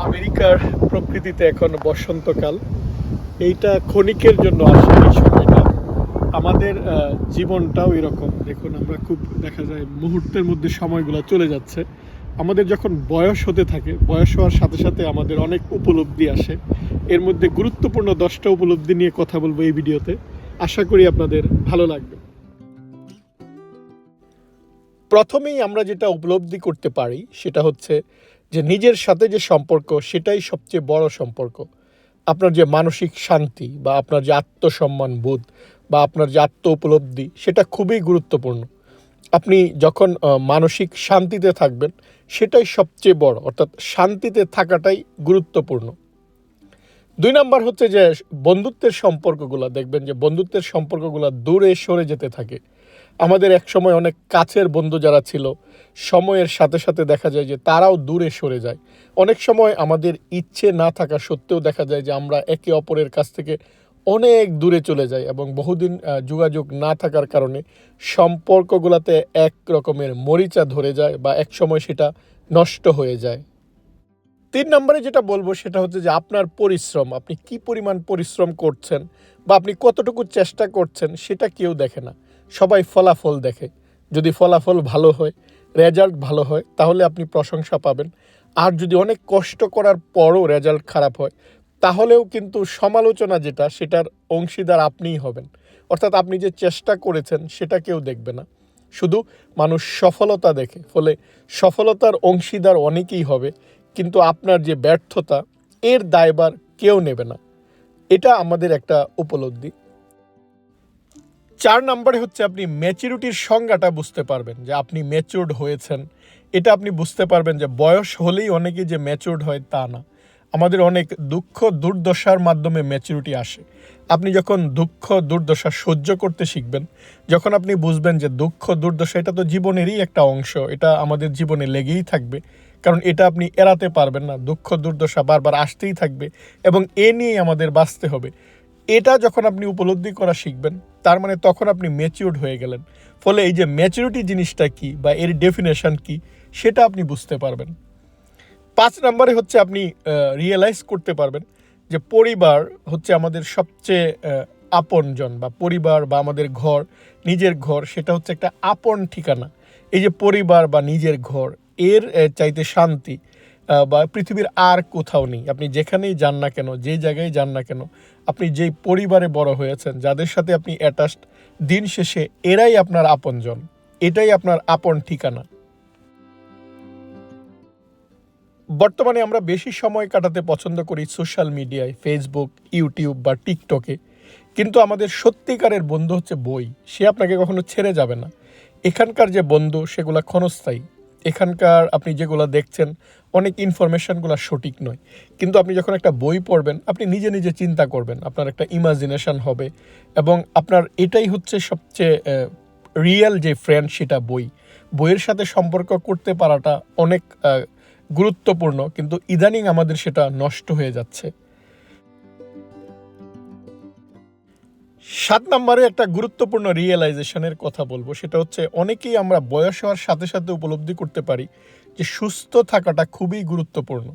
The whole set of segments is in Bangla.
আমেরিকার প্রকৃতিতে এখন বসন্তকাল। এইটা ক্ষণিকের জন্য আসে এই সময়টা। আমাদের জীবনটাও এরকম। দেখুন, আমরা খুব দেখা যায় মুহূর্তের মধ্যে সময়গুলো চলে যাচ্ছে। আমাদের যখন বয়স হতে থাকে, বয়স হওয়ার সাথে সাথে আমাদের অনেক উপলব্ধি আসে। এর মধ্যে গুরুত্বপূর্ণ দশটা উপলব্ধি নিয়ে কথা বলব এই ভিডিওতে। আশা করি আপনাদের ভালো লাগবে। প্রথমেই আমরা যেটা উপলব্ধি করতে পারি, সেটা হচ্ছে যে নিজের সাথে যে সম্পর্ক, সেটাই সবচেয়ে বড় সম্পর্ক। আপনার যে মানসিক শান্তি বা আপনার যে আত্মসম্মান বোধ বা আপনার যে আত্ম উপলব্ধি, সেটা খুবই গুরুত্বপূর্ণ। আপনি যখন মানসিক শান্তিতে থাকবেন, সেটাই সবচেয়ে বড়, অর্থাৎ শান্তিতে থাকাটাই গুরুত্বপূর্ণ। দুই নাম্বার হচ্ছে যে, বন্ধুত্বের সম্পর্কগুলো, দেখবেন যে বন্ধুত্বের সম্পর্কগুলো দূরে সরে যেতে থাকে। আমাদের এক সময় অনেক কাছের বন্ধু যারা ছিল, সময়ের সাথে সাথে দেখা যায় যে তারাও দূরে সরে যায়। অনেক সময় আমাদের ইচ্ছে না থাকা সত্ত্বেও দেখা যায় যে আমরা একে অপরের কাছ থেকে অনেক দূরে চলে যাই এবং বহুদিন যোগাযোগ না থাকার কারণে সম্পর্কগুলোতে এক রকমের মরিচা ধরে যায় বা এক সময় সেটা নষ্ট হয়ে যায়। তিন নম্বরে যেটা বলব সেটা হচ্ছে যে আপনার পরিশ্রম, আপনি কি পরিমাণ পরিশ্রম করছেন বা আপনি কতটুকু চেষ্টা করছেন সেটা কেউ দেখে না। সবাই ফলাফল দেখে। যদি ফলাফল ভালো হয় রেজাল্ট ভালো হয়, তাহলে আপনি প্রশংসা পাবেন। আর যদি অনেক কষ্ট করার পরও রেজাল্ট খারাপ হয়, তাহলেও কিন্তু সমালোচনা যেটা, সেটার অংশীদার আপনিই হবেন। অর্থাৎ আপনি যে চেষ্টা করেছেন, সেটা কেউ দেখবে না। শুধু মানুষ সফলতা দেখে, ফলে সফলতার অংশীদার অনেকেই হবে, কিন্তু আপনার যে ব্যর্থতা, এর দায়বার কেউ নেবে না। এটা আমাদের একটা উপলব্ধি। চার নম্বরে হচ্ছে আপনি ম্যাচুরিটির সংজ্ঞাটা বুঝতে পারবেন যে আপনি ম্যাচিউরড হয়েছেন। এটা আপনি বুঝতে পারবেন যে বয়স হলেই অনেকে যে ম্যাচিউরড হয় তা না। আমাদের অনেক দুঃখ, দুর্দশার মাধ্যমে ম্যাচিউরিটি আসে। আপনি যখন দুঃখ, দুর্দশা সহ্য করতে শিখবেন, যখন আপনি বুঝবেন যে দুঃখ, দুর্দশা এটা তো জীবনেরই একটা অংশ, এটা আমাদের জীবনে লেগেই থাকবে, কারণ এটা আপনি এড়াতে পারবেন না। দুঃখ, দুর্দশা বারবার আসতেই থাকবে এবং এ নিয়েই আমাদের বাঁচতে হবে। এটা যখন আপনি উপলব্ধি করা শিখবেন, তার মানে তখন আপনি ম্যাচিউরড হয়ে গেলেন। ফলে এই যে ম্যাচুরিটি জিনিসটা কি বা এর ডেফিনেশন কি, সেটা আপনি বুঝতে পারবেন। পাঁচ নম্বরে হচ্ছে আপনি রিয়েলাইজ করতে পারবেন যে পরিবার হচ্ছে আমাদের সবচেয়ে আপনজন বা পরিবার বা আমাদের ঘর, নিজের ঘর, সেটা হচ্ছে একটা আপন ঠিকানা। এই যে পরিবার বা নিজের ঘর, এর চাইতে শান্তি বা পৃথিবীর আর কোথাও নেই। আপনি যেখানেই যান না কেন, যে জায়গায় যান না কেন, আপনি যেই পরিবারে বড় হয়েছেন, যাদের সাথে আপনি অ্যাটাচড দিন শেষে, এরাই আপনার আপনজন। এটাই আপনার আপন ঠিকানা। বর্তমানে আমরা বেশি সময় কাটাতে পছন্দ করি সোশ্যাল মিডিয়ায় ফেসবুক ইউটিউব বা টিকটকে কিন্তু আমাদের সত্যিকারের বন্ধু হচ্ছে বই। সে আপনাকে কখনো ছেড়ে যাবে না। এখানকার যে বন্ধু, সেগুলো ক্ষণস্থায়ী। এখানকার আপনি যেগুলো দেখছেন, অনেক ইনফরমেশনগুলো সঠিক নয়। কিন্তু আপনি যখন একটা বই পড়বেন, আপনি নিজে নিজে চিন্তা করবেন, আপনার একটা ইমাজিনেশন হবে এবং আপনার এটাই হচ্ছে সবচেয়ে রিয়েল যে ফ্রেন্ড সেটা বই। বইয়ের সাথে সম্পর্ক করতে পারাটা অনেক গুরুত্বপূর্ণ, কিন্তু ইদানিং আমাদের সেটা নষ্ট হয়ে যাচ্ছে। সাত নম্বরে একটা গুরুত্বপূর্ণ রিয়েলাইজেশনের কথা বলব। সেটা হচ্ছে অনেকেই আমরা বয়স হওয়ার সাথে সাথে উপলব্ধি করতে পারি যে সুস্থ থাকাটা খুবই গুরুত্বপূর্ণ।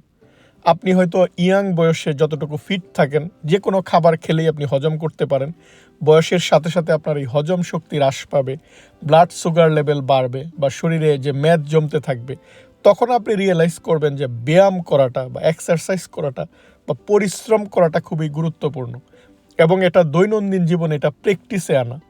আপনি হয়তো ইয়াং বয়সে যতটুকু ফিট থাকেন, যে কোনো খাবার খেলেই আপনি হজম করতে পারেন। বয়সের সাথে সাথে আপনার এই হজম শক্তি হ্রাস পাবে ব্লাড সুগার লেভেল বাড়বে বা শরীরে যে ম্যাদ জমতে থাকবে, তখন আপনি রিয়েলাইজ করবেন যে ব্যায়াম করাটা বা এক্সারসাইজ করাটা বা পরিশ্রম করাটা খুবই গুরুত্বপূর্ণ। এবং এটা দৈনন্দিন জীবনে এটা প্র্যাকটিসে আনা।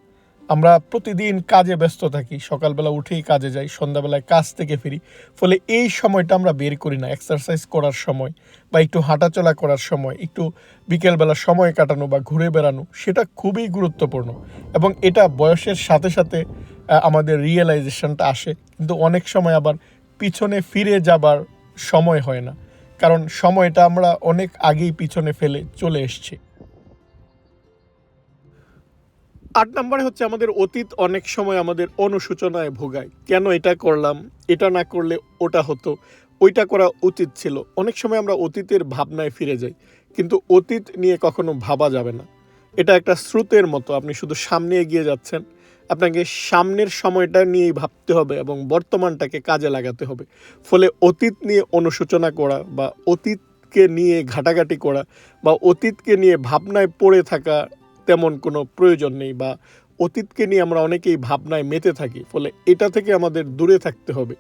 আমরা প্রতিদিন কাজে ব্যস্ত থাকি, সকালবেলা উঠেই কাজে যাই, সন্ধ্যাবেলায় কাজ থেকে ফিরি, ফলে এই সময়টা আমরা বের করি না। এক্সারসাইজ করার সময় বা একটু হাঁটাচলা করার সময়, একটু বিকেলবেলা সময় কাটানো বা ঘুরে বেড়ানো, সেটা খুবই গুরুত্বপূর্ণ। এবং এটা বয়সের সাথে সাথে আমাদের রিয়েলাইজেশনটা আসে। কিন্তু অনেক সময় আবার পিছনে ফিরে যাবার সময় হয় না। কারণ সময়টা আমরা অনেক আগেই পিছনে ফেলে চলে এসেছি। আট নম্বরে হচ্ছে আমাদের অতীত অনেক সময় আমাদের অনুশোচনায় ভোগায়। কেন এটা করলাম, এটা না করলে ওটা হতো, ওইটা করা উচিত ছিল। অনেক সময় আমরা অতীতের ভাবনায় ফিরে যাই, কিন্তু অতীত নিয়ে কখনো ভাবা যাবে না। এটা একটা স্রোতের মতো, আপনি শুধু সামনে এগিয়ে যাচ্ছেন। আপনাকে সামনের সময়টা নিয়েই ভাবতে হবে এবং বর্তমানটাকে কাজে লাগাতে হবে। ফলে অতীত নিয়ে অনুশোচনা করা বা অতীতকে নিয়ে ঘাটাঘাটি করা বা অতীতকে নিয়ে ভাবনায় পড়ে থাকা তেমন কোনো প্রয়োজন নেই বা অতীতকে নিয়ে আমরা অনেকেই ভাবনায় মেতে থাকি, ফলে এটা থেকে আমাদের দূরে থাকতে হবে।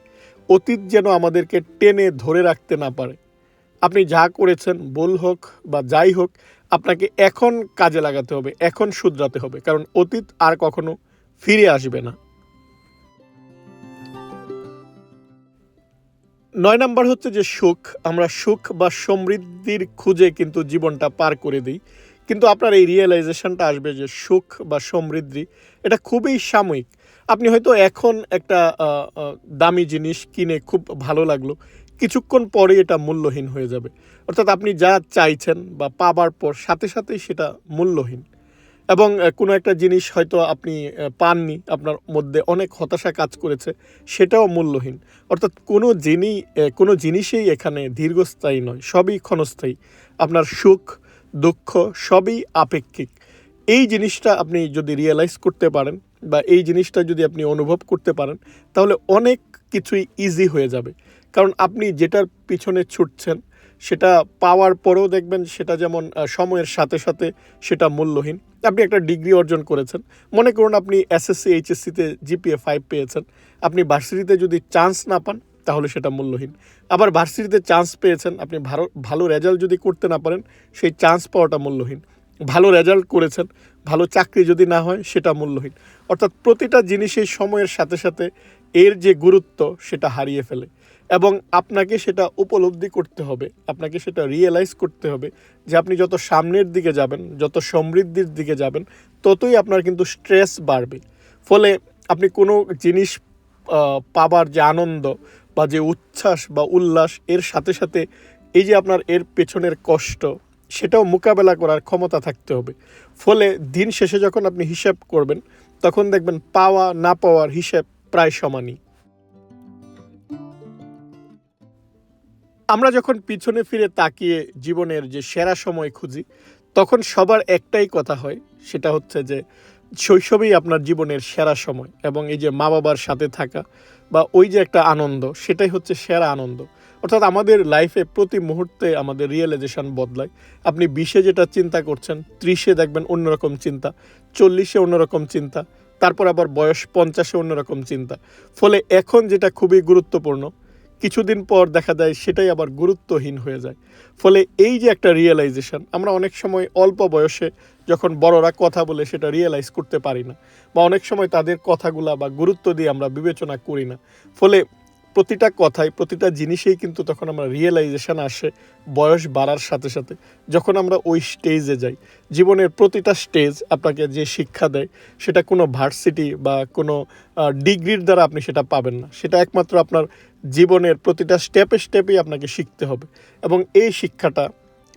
অতীত যেন আমাদেরকে টেনে ধরে রাখতে না পারে। আপনি যা করেছেন, ভুল হোক বা যাই হোক, আপনাকে এখন কাজে লাগাতে হবে, এখন শুধরাতে হবে, কারণ অতীত আর কখনো ফিরে আসবে না। নয় নাম্বার হচ্ছে যে সুখ, আমরা সুখ বা সমৃদ্ধির খুঁজে কিন্তু জীবনটা পার করে দিই। কিন্তু আপনার এই রিয়েলাইজেশনটা আসবে যে সুখ বা সমৃদ্ধি, এটা খুবই সাময়িক। আপনি হয়তো এখন একটা দামি জিনিস কিনে খুব ভালো লাগল, কিছুক্ষণ পরে এটা মূল্যহীন হয়ে যাবে। অর্থাৎ আপনি যা চাইছেন বা পাবার পর সাথে সাথেই সেটা মূল্যহীন। এবং কোনো একটা জিনিস হয়তো আপনি পাননি, আপনার মধ্যে অনেক হতাশা কাজ করেছে, সেটাও মূল্যহীন। অর্থাৎ কোনো জিনিস কোনো জিনিসই এখানে দীর্ঘস্থায়ী নয়, সবই ক্ষণস্থায়ী। আপনার সুখ দুঃখ সবই আপেক্ষিক। এই জিনিসটা আপনি যদি রিয়েলাইজ করতে পারেন বা এই জিনিসটা যদি আপনি অনুভব করতে পারেন, তাহলে অনেক কিছুই ইজি হয়ে যাবে। কারণ আপনি যেটার পিছনে ছুটছেন, সেটা পাওয়ার পরেও দেখবেন সেটা যেমন সময়ের সাথে সাথে সেটা মূল্যহীন। আপনি একটা ডিগ্রি অর্জন করেছেন। মনে করুন আপনি এসএসসি এইচএসসিতে জিপিএ ফাইভ পেয়েছেন। আপনি ভার্সিটিতে যদি চান্স না পান তাহলে সেটা মূল্যহীন। আবার ভার্সিটিতে চান্স পেয়েছেন, আপনি ভালো ভালো রেজাল্ট যদি করতে না পারেন, সেই চান্স পাওয়াটা মূল্যহীন। ভালো রেজাল্ট করেছেন, ভালো চাকরি যদি না হয়, সেটা মূল্যহীন। অর্থাৎ প্রতিটা জিনিসের সময়ের সাথে সাথে এর যে গুরুত্ব, সেটা হারিয়ে ফেলে। এবং আপনাকে সেটা উপলব্ধি করতে হবে, আপনাকে সেটা রিয়েলাইজ করতে হবে যে আপনি যত সামনের দিকে যাবেন, যত সমৃদ্ধির দিকে যাবেন, ততই আপনার কিন্তু স্ট্রেস বাড়বে। ফলে আপনি কোনো জিনিস পাবার যে আনন্দ বা যে উচ্ছ্বাস বা উল্লাস এর সাথে সাথে এই যে আপনার এর পেছনের কষ্ট, সেটাও মোকাবেলা করার ক্ষমতা থাকতে হবে। ফলে দিন শেষে যখন আপনি হিসাব করবেন, তখন দেখবেন পাওয়া, না পাওয়ার হিসাব প্রায় সমানই। আমরা যখন পিছনে ফিরে তাকিয়ে জীবনের যে সেরা সময় খুঁজি, তখন সবার একটাই কথা হয়, সেটা হচ্ছে যে শৈশবেই আপনার জীবনের সেরা সময় এবং এই যে মা বাবার সাথে থাকা বা ওই যে একটা আনন্দ, সেটাই হচ্ছে সেরা আনন্দ। অর্থাৎ আমাদের লাইফে প্রতি মুহূর্তে আমাদের রিয়েলাইজেশন বদলায়। আপনি বিশে যেটা চিন্তা করছেন, ত্রিশে দেখবেন অন্যরকম চিন্তা, চল্লিশে অন্যরকম চিন্তা, তারপর আবার বয়স পঞ্চাশে অন্যরকম চিন্তা। ফলে এখন যেটা খুবই গুরুত্বপূর্ণ, কিছুদিন পর দেখা যায় সেটাই আবার গুরুত্বহীন হয়ে যায়। ফলে এই যে একটা রিয়েলাইজেশন আমরা অনেক সময় অল্প বয়সে যখন বড়রা কথা বলে সেটা রিয়েলাইজ করতে পারি না বা অনেক সময় তাদের কথাগুলা বা গুরুত্ব দিয়ে আমরা বিবেচনা করি না। ফলে প্রতিটা কথায়, প্রতিটা জিনিসেই কিন্তু তখন আমরা রিয়েলাইজেশন আসে বয়স বাড়ার সাথে সাথে। যখন আমরা ওই স্টেজে যাই, জীবনের প্রতিটা স্টেজ আপনাকে যে শিক্ষা দেয় সেটা কোনো ভার্সিটি বা কোনো ডিগ্রির দ্বারা আপনি সেটা পাবেন না। সেটা একমাত্র আপনার জীবনের প্রতিটা স্টেপে স্টেপেই আপনাকে শিখতে হবে এবং এই শিক্ষাটা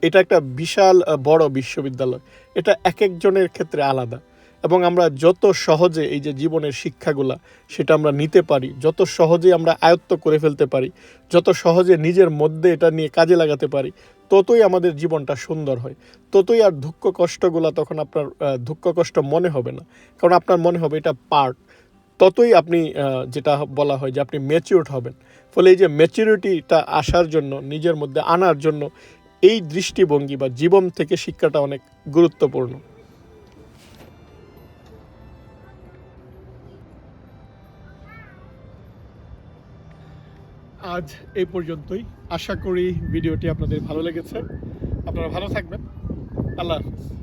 এটা একটা বিশাল বড় বিশ্ববিদ্যালয়। এটা এক একজনের ক্ষেত্রে আলাদা। এবং আমরা যত সহজে এই যে জীবনের শিক্ষাগুলা, সেটা আমরা নিতে পারি, যত সহজে আমরা আয়ত্ত করে ফেলতে পারি, যত সহজে নিজের মধ্যে এটা নিয়ে কাজে লাগাতে পারি, ততই আমাদের জীবনটা সুন্দর হয়। ততই আর দুঃখ কষ্টগুলা তখন আপনার দুঃখ কষ্ট মনে হবে না। কারণ আপনার মনে হবে এটা পার্ট। ততই আপনি যেটা বলা হয় যে আপনি ম্যাচিউরড হবেন। ফলে এই যে ম্যাচিউরিটিটা আসার জন্য, নিজের মধ্যে আনার জন্য এই দৃষ্টিভঙ্গি বা জীবন থেকে শিক্ষাটা অনেক গুরুত্বপূর্ণ। আজ এই পর্যন্তই। আশা করি ভিডিওটি আপনাদের ভালো লেগেছে। আপনারা ভালো থাকবেন। আল্লাহ হাফিজ।